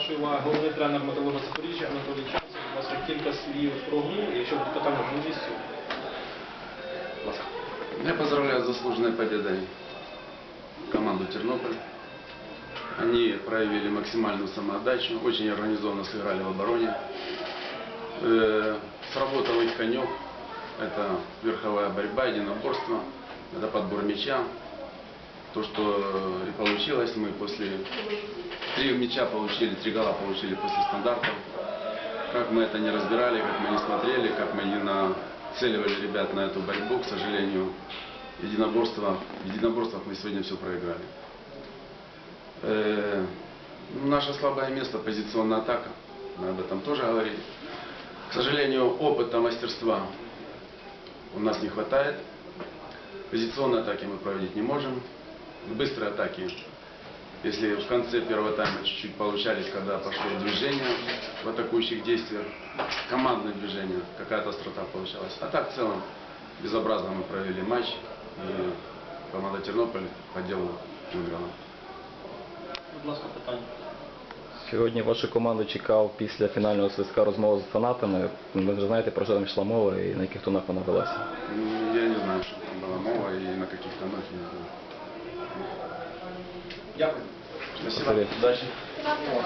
вашої уваги головний тренер Металурга Запоріжжя Анатолій Чанцев. Будь ласка, кілька слів про гру, якщо буде питання можливістю. Будь ласка. Я поздравляю с заслуженной победой команду Тернополь. Они проявили максимальную самоотдачу, очень организованно сыграли в обороне. Э, Сработал их конек. Это верховая борьба, единоборство, это подбор мяча. То, что и получилось, мы после три мяча получили, три гола получили после стандартов. Как мы это не разбирали, как мы не смотрели, как мы не нацеливали ребят на эту борьбу, к сожалению, единоборство, в единоборствах мы сегодня все проиграли. Э, ну, наше слабое место – позиционная атака. Мы об этом тоже говорили. К сожалению, опыта, мастерства у нас не хватает. Позиционные атаки мы проводить не можем. Быстрые атаки, если в конце первого тайма чуть-чуть получались, когда пошло движение в атакующих действиях, командное движение, какая-то острота получалась. А так в целом безобразно мы провели матч. И команда Тернополь по делу выиграла. Будь ласка, питання. Сьогодні вашу команду чекав після фінального свистка розмова з фанатами. Ви вже знаєте, про що там йшла мова і на яких тонах вона велася. М, Я не знаю, что там была мова и на каких тонах, я не знаю. Дякую. Спасибо. Спасибі. Удачі. Дякую.